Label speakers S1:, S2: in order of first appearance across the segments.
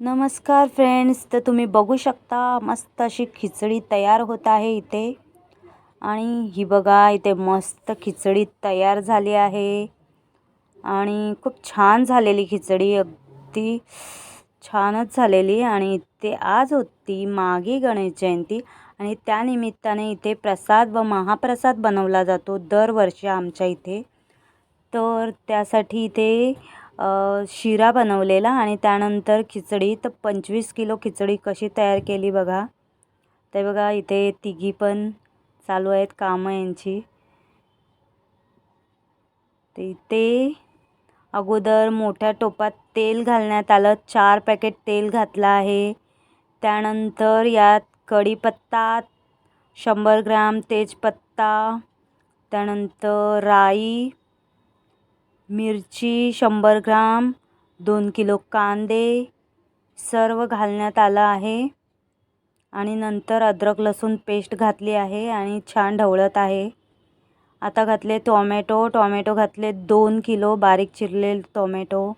S1: नमस्कार फ्रेंड्स तर तुम्ही बघू शकता मस्त अशी खिचडी तयार होत आहे इथे. आणि ही बघा इथे मस्त खिचडी तयार झाली आहे. आणि खूप छान झालेली खिचडी अगदी छानच झालेली. आणि इथे आज होती मागे गणेश जयंती. आणि त्यानिमित्ताने इथे प्रसाद व महाप्रसाद बनवला जातो दरवर्षी आमच्या इथे. तर त्यासाठी इथे शिरा बनवलेला आणि त्यानंतर खिचडी तर पंचवीस किलो खिचडी कशी तयार केली बघा. ते बघा इथे तिघी पण चालू आहेत कामं यांची. ते इथे अगोदर मोठ्या टोपात तेल घालण्यात आलं. चार पॅकेट तेल घातलं आहे. त्यानंतर यात कढीपत्ता शंभर ग्राम तेजपत्ता त्यानंतर राई मिरची शंभर ग्राम दोन किलो कांदे सर्व घालण्यात आलं आहे. आणि नंतर अद्रक लसूण पेस्ट घातली आहे आणि छान ढवळत आहे. आता घातले टॉमॅटो. टॉमॅटो घातले दोन किलो बारीक चिरलेले टोमॅटो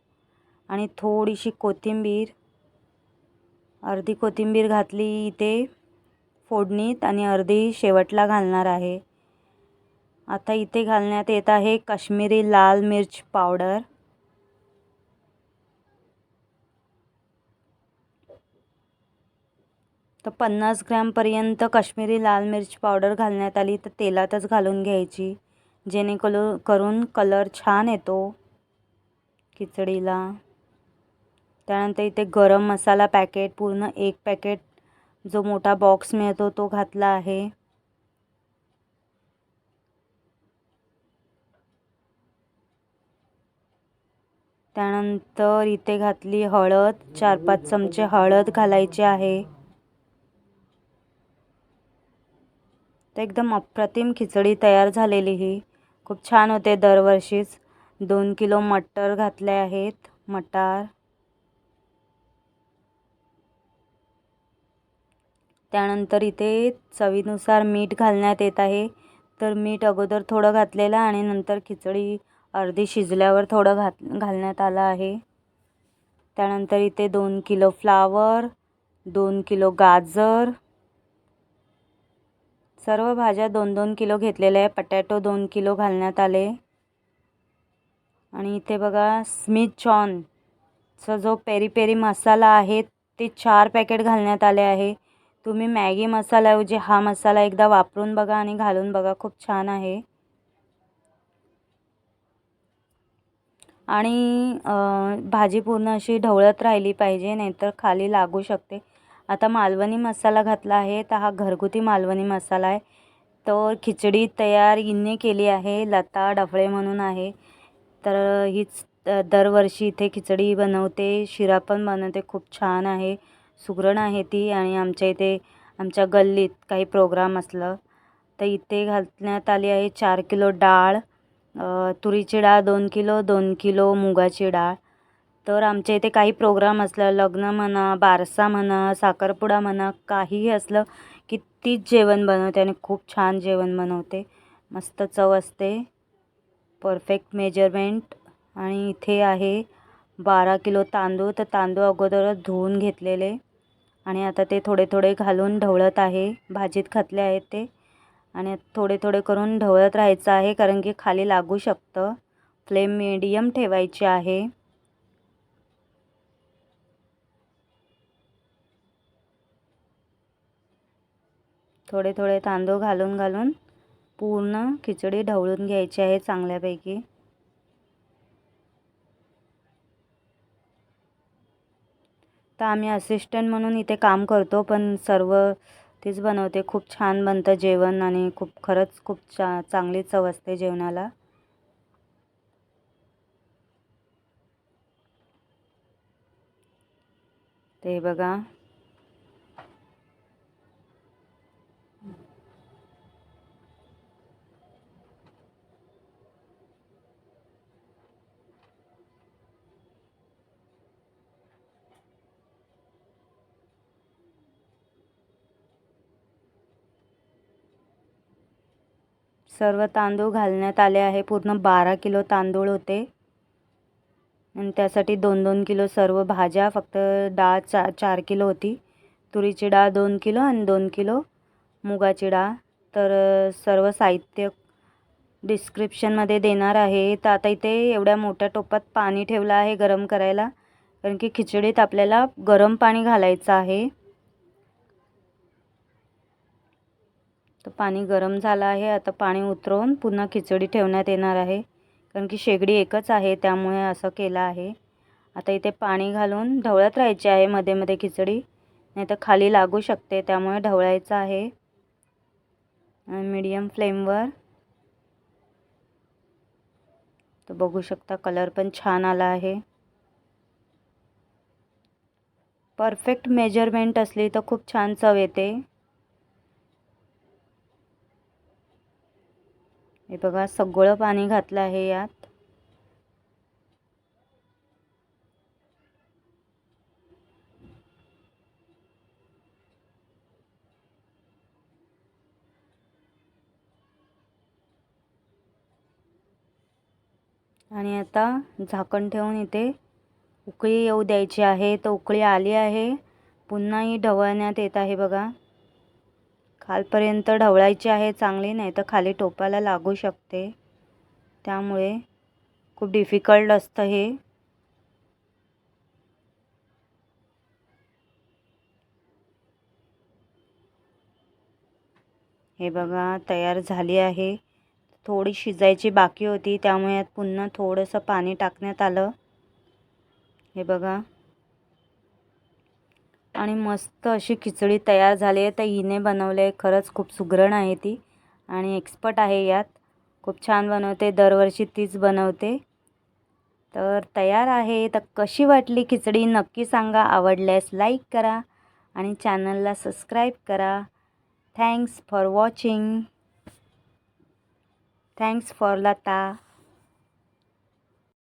S1: आणि थोडीशी कोथिंबीर. अर्धी कोथिंबीर घातली इथे फोडणीत आणि अर्धी शेवटला घालणार आहे. आता इथे घालण्यात येत आहे काश्मीरी लाल मिर्च पावडर. तर पन्नास ग्रॅमपर्यंत काश्मीरी लाल मिर्च पावडर घालण्यात आली. तर तेलातच घालून घ्यायची जेणेकरून करून कलर छान येतो खिचडीला त्यानंतर इथे गरम मसाला पॅकेट पूर्ण एक पॅकेट जो मोठा बॉक्स मिळतो तो घातला आहे. त्यानंतर इथे घातली हळद चार पाच चमचे हळद घालायची आहे. तर एकदम अप्रतिम खिचडी तयार झालेली ही. खूप छान होते दरवर्षीच. दोन किलो मटर घातले आहेत मटार. त्यानंतर इथे चवीनुसार मीठ घालण्यात येत आहे. तर मीठ अगोदर थोडं घातलेलं आणि नंतर खिचडी अर्धी शिजल्यावर थोडं घात घालण्यात आलं आहे. त्यानंतर इथे दोन किलो फ्लावर दोन किलो गाजर. सर्व भाज्या दोन दोन किलो घेतलेल्या आहे. पटॅटो दोन किलो घालण्यात आले. आणि इथे बघा स्मिथ चॉनचा जो पेरी पेरी मसाला आहे ते चार पॅकेट घालण्यात आले आहे. तुम्ही मॅगी मसालाऐवजी हा मसाला एकदा वापरून बघा आणि घालून बघा. खूप छान आहे. आणि भाजी पूर्ण अशी ढवळत राहिली पाहिजे नाहीतर खाली लागू शकते. आता मालवणी मसाला घातला आहे तर हा घरगुती मालवणी मसाला आहे. तर खिचडी तयार हिने केली आहे लता डफळे म्हणून आहे. तर हीच दरवर्षी इथे खिचडी बनवते शिरा पण बनवते खूप छान आहे. सुगरण आहे ती आणि आमच्या इथे आमच्या गल्लीत काही प्रोग्राम असलं तर इथे घालण्यात आली आहे चार किलो डाळ. तुरीची डाळ दोन किलो दोन किलो मुगाची डाळ. तर आमच्या इथे काही प्रोग्राम असलं लग्न म्हणा बारसा म्हणा साखरपुडा म्हणा काहीही असलं की तीच जेवण बनवते आणि खूप छान जेवण बनवते. मस्त चव असते. परफेक्ट मेजरमेंट आणि इथे आहे बारा किलो तांदूळ. तर तांदूळ अगोदरच धुवून घेतलेले. आणि आता ते थोडे थोडे घालून ढवळत आहे. भाजीत घातले आहेत ते. आणि थोडे थोडे करून ढवळत राहायचं आहे कारण की खाली लागू शकतं. फ्लेम मीडियम ठेवायची आहे. थोडे थोडे तांदूळ घालून घालून पूर्ण खिचडी ढवळून घ्यायची आहे चांगल्यापैकी. तर आम्ही असिस्टंट म्हणून इथे काम करतो पण सर्व तीच बनवते. खूप छान बनतं जेवण आणि खूप खरंच खूप चा चांगली चव असते जेवणाला. ते बघा. सर्व तांदूळ घालण्यात आले आहे. पूर्ण बारा किलो तांदूळ होते. आणि त्यासाठी दोन दोन किलो सर्व भाज्या फक्त डाळ चा चार किलो होती. तुरीची डाळ दोन किलो आणि दोन किलो मुगाची डाळ. तर सर्व साहित्य डिस्क्रिप्शनमध्ये देणार आहे. तर आता इथे एवढ्या मोठ्या टोपात पाणी ठेवलं आहे गरम करायला. कारण की खिचडीत आपल्याला गरम पाणी घालायचं आहे. तर पाणी गरम झालं आहे. आता पाणी उतरवून पुन्हा खिचडी ठेवण्यात येणार आहे. कारण की शेगडी एकच आहे त्यामुळे असं केलं आहे. आता इथे पाणी घालून ढवळत राहायची आहे मध्ये मध्ये खिचडी. नाही तर खाली लागू शकते त्यामुळे ढवळायचं आहे. मीडियम फ्लेमवर तर बघू शकता कलर पण छान आला आहे. परफेक्ट मेजरमेंट असली तर खूप छान चव येते. हे बघा सगळं पाणी घातलं आहे यात. आणि आता झाकण ठेवून इथे उकळी येऊ द्यायची आहे. तर उकळी आली आहे. पुन्हा ही ढवळण्यात येत आहे बघा. खालपर्यंत ढवळायची आहे चांगली नाही तर खाली टोपाला लागू शकते. त्यामुळे खूप डिफिकल्ट असतं हे. हे बघा तयार झाली आहे. थोडी शिजायची बाकी होती त्यामुळे यात पुन्हा थोडंसं पाणी टाकण्यात आलं. हे बघा. आणि मस्त अशी खिचडी तयार झाली आहे. तर हिने बनवले आहे. खरंच खूप सुगरण आहे ती. आणि एक्सपर्ट आहे यात. खूप छान बनवते. दरवर्षी तीच बनवते. तर तयार आहे. तर कशी वाटली खिचडी? नक्की सांगा. आवडल्यास लाईक करा आणि चॅनलला सबस्क्राईब करा. Thanks for watching thanks for Lata.